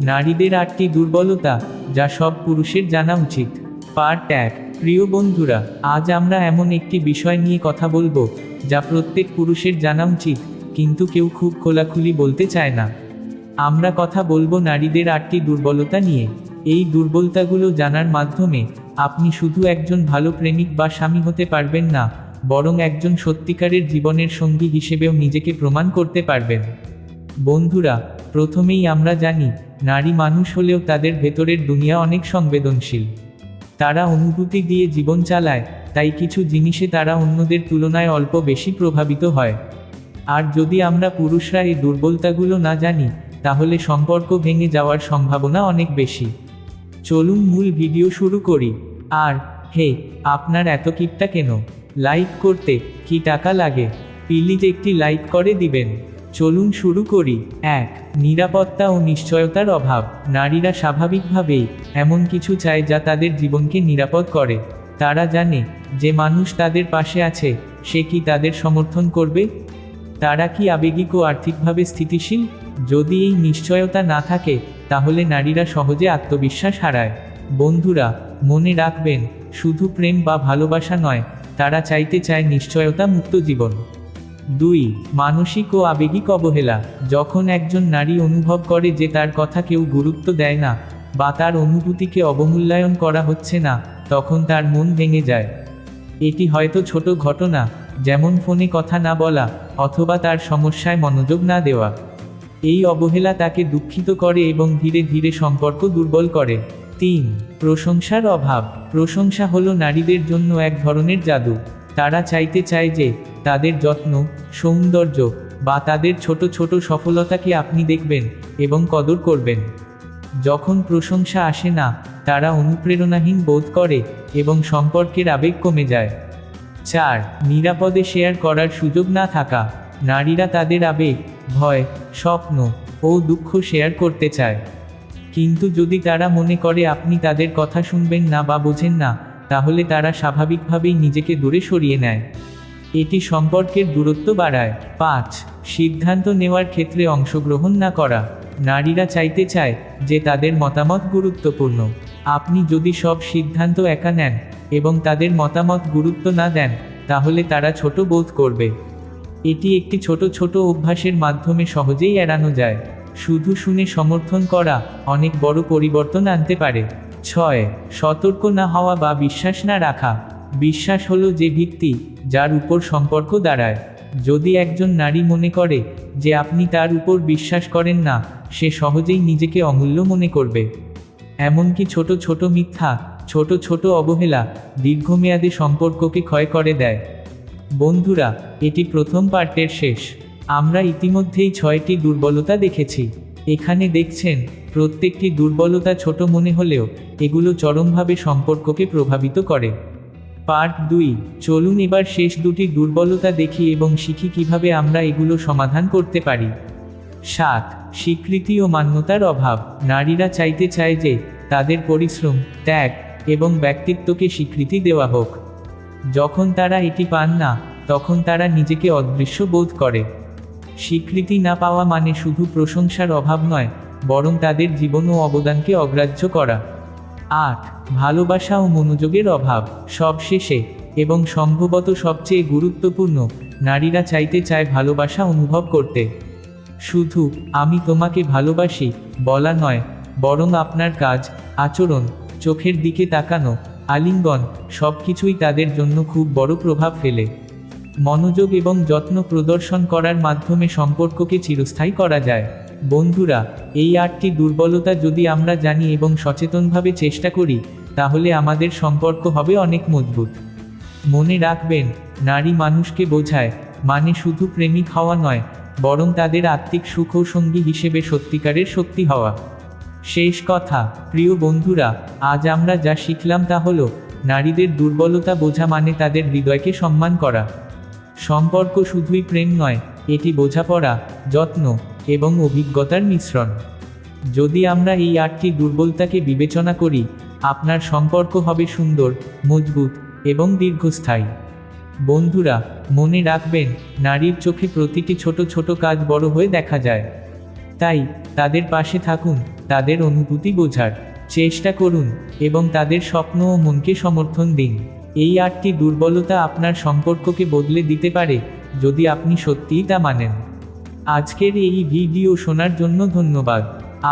নারীদের আটটি দুর্বলতা, যা সব পুরুষের জানা উচিত। পার্ট এক, প্রিয় বন্ধুরা, আজ আমরা এমন একটি বিষয় নিয়ে কথা বলব, যা প্রত্যেক পুরুষের জানা উচিত, কিন্তু কেউ খুব খোলাখুলি বলতে চায় না। আমরা কথা বলব নারীদের আটটি দুর্বলতা নিয়ে। এই দুর্বলতাগুলো জানার মাধ্যমে, আপনি শুধু একজন ভালো প্রেমিক বা স্বামী হতে পারবেন না, বরং একজন সত্যিকারের জীবনের সঙ্গী হিসেবেও নিজেকে প্রমাণ করতে পারবেন। বন্ধুরা, প্রথমেই আমরা জানি নারী মানুষ হলেও তাদের ভেতরের দুনিয়া অনেক সংবেদনশীল। তারা অনুভূতি দিয়ে জীবন চালায়, তাই কিছু জিনিসে তারা অন্যদের তুলনায় অল্প বেশি প্রভাবিত হয়। আর যদি আমরা পুরুষরা এই দুর্বলতাগুলো না জানি, তাহলে সম্পর্ক ভেঙে যাওয়ার সম্ভাবনা অনেক বেশি। চলুন মূল ভিডিও শুরু করি। আর, হে, আপনার এত কিপটা কেন? লাইক করতে কি টাকা লাগে? প্লিজ একটি লাইক করে দিবেন। চলুন শুরু করি। এক, নিরাপত্তা ও নিশ্চয়তার অভাব। নারীরা স্বাভাবিকভাবেই এমন কিছু চায় যা তাদের জীবনকে নিরাপদ করে। তারা জানে, যে মানুষ তাদের পাশে আছে, সে কি তাদের সমর্থন করবে? তারা কি আবেগিক ও আর্থিকভাবে স্থিতিশীল? যদি এই নিশ্চয়তা না থাকে, তাহলে নারীরা সহজে আত্মবিশ্বাস হারায়। বন্ধুরা, মনে রাখবেন, শুধু প্রেম বা ভালোবাসা নয়, তারা চাইতে চায় নিশ্চয়তা মুক্ত জীবন। দুই, মানসিক ও আবেগিক অবহেলা। যখন একজন নারী অনুভব করে যে তার কথা কেউ গুরুত্ব দেয় না, বা তার অনুভূতিকে অবমূল্যায়ন করা হচ্ছে না, তখন তার মন ভেঙে যায়। এটি হয়তো ছোট ঘটনা, যেমন ফোনে কথা না বলা, অথবা তার সমস্যায় মনোযোগ না দেওয়া। এই অবহেলা তাকে দুঃখিত করে এবং ধীরে ধীরে সম্পর্ক দুর্বল করে। তিন, প্রশংসার অভাব। প্রশংসা হলো নারীদের জন্য এক ধরনের জাদু। তারা চাইতে চায় যে, তাদের যত্ন, সৌন্দর্য বা তাদের ছোট ছোট সফলতাকে আপনি দেখবেন এবং কদর করবেন? যখন প্রশংসা আসে না, তারা অনুপ্রেরণাহীন বোধ করে এবং সম্পর্কের আবেগ কমে যায়। চার, নিরাপদে শেয়ার করার সুযোগ না থাকা। নারীরা তাদের আবেগ, ভয়, স্বপ্ন ও দুঃখ শেয়ার করতে চায়। কিন্তু যদি তারা মনে করে আপনি তাদের কথা শুনবেন না বা বোঝেন না তাহলে তারা স্বাভাবিকভাবেই নিজেকে দূরে সরিয়ে নেয়। এটি সম্পর্কের দূরত্ব বাড়ায়। পাঁচ, সিদ্ধান্ত নেওয়ার ক্ষেত্রে অংশগ্রহণ না করা। নারীরা চাইতে চায় যে তাদের মতামত গুরুত্বপূর্ণ। আপনি যদি সব সিদ্ধান্ত একা নেন এবং তাদের মতামত গুরুত্ব না দেন, তাহলে তারা ছোট বোধ করবে। এটি একটি ছোট ছোট অভ্যাসের মাধ্যমে সহজেই এড়ানো যায়। শুধু শুনে সমর্থন করা অনেক বড় পরিবর্তন আনতে পারে। ছয়, সতর্ক না হওয়া বা বিশ্বাস না রাখা। বিশ্বাস হলো যে ভিত্তি, যার উপর সম্পর্ক দাঁড়ায়। যদি একজন নারী মনে করে যে আপনি তার উপর বিশ্বাস করেন না, সে সহজেই নিজেকে অমূল্য মনে করবে। এমনকি ছোট ছোট মিথ্যা, ছোট ছোট অবহেলা দীর্ঘমেয়াদী সম্পর্ককে ক্ষয় করে দেয়। বন্ধুরা, এটি প্রথম পার্টের শেষ। আমরা ইতিমধ্যেই ছয়টি দুর্বলতা দেখেছি। এখানে দেখছেন, প্রত্যেকটি দুর্বলতা ছোট মনে হলেও এগুলো চরমভাবে সম্পর্ককে প্রভাবিত করে। পার্ট দুই, চলুন এবার শেষ দুটি দুর্বলতা দেখি এবং শিখি কীভাবে আমরা এগুলো সমাধান করতে পারি। সাত, স্বীকৃতি ও মান্যতার অভাব। নারীরা চাইতে চায় যে তাদের পরিশ্রম, ত্যাগ এবং ব্যক্তিত্বকে স্বীকৃতি দেওয়া হোক। যখন তারা এটি পান না, তখন তারা নিজেকে অদৃশ্য বোধ করে। স্বীকৃতি না পাওয়া মানে শুধু প্রশংসার অভাব নয়, বরং তাদের জীবন ও অবদানকে অগ্রাহ্য করা। আট, ভালোবাসা ও মনোযোগের অভাব, সবশেষে, এবং সম্ভবত সবচেয়ে গুরুত্বপূর্ণ, নারীরা চাইতে চায় ভালোবাসা অনুভব করতে। শুধু, আমি তোমাকে ভালোবাসি বলা নয়, বরং আপনার কাজ, আচরণ, চোখের দিকে তাকানো, আলিঙ্গন সব কিছুই তাদের জন্য খুব বড় প্রভাব ফেলে। মনোযোগ এবং যত্ন প্রদর্শন করার মাধ্যমে সম্পর্ককে চিরস্থায়ী করা যায়। বন্ধুরা, এই আটটি দুর্বলতা যদি আমরা জানি এবং সচেতনভাবে চেষ্টা করি, তাহলে আমাদের সম্পর্ক হবে অনেক মজবুত। মনে রাখবেন, নারী মানুষকে বোঝায় মানে শুধু প্রেমিক হওয়া নয়, বরং তাদের আত্মিক সুখ ও সঙ্গী হিসেবে সত্যিকারের শক্তি হওয়া। শেষ কথা, প্রিয় বন্ধুরা, আজ আমরা যা শিখলাম তা হলো, নারীদের দুর্বলতা বোঝা মানে তাদের হৃদয়কে সম্মান করা। সম্পর্ক শুধুই প্রেম নয়, এটি বোঝাপড়া, যত্ন এবং অভিজ্ঞতার মিশ্রণ। যদি আমরা এই আটটি দুর্বলতাকে বিবেচনা করি, আপনার সম্পর্ক হবে সুন্দর, মজবুত এবং দীর্ঘস্থায়ী। বন্ধুরা, মনে রাখবেন, নারীর চোখে প্রতিটি ছোট ছোট কাজ বড় হয়ে দেখা যায়। তাই, তাদের পাশে থাকুন, তাদের অনুভূতি বোঝার চেষ্টা করুন এবং তাদের স্বপ্ন ও মনকে সমর্থন দিন। এই আটটি দুর্বলতা আপনার সম্পর্ককে বদলে দিতে পারে, যদি আপনি সত্যিই তা মানেন। আজকের এই ভিডিও শোনার জন্য ধন্যবাদ।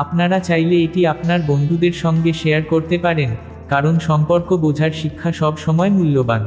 আপনারা চাইলে এটি আপনার বন্ধুদের সঙ্গে শেয়ার করতে পারেন, কারণ সম্পর্ক বোঝার শিক্ষা সব সময় মূল্যবান।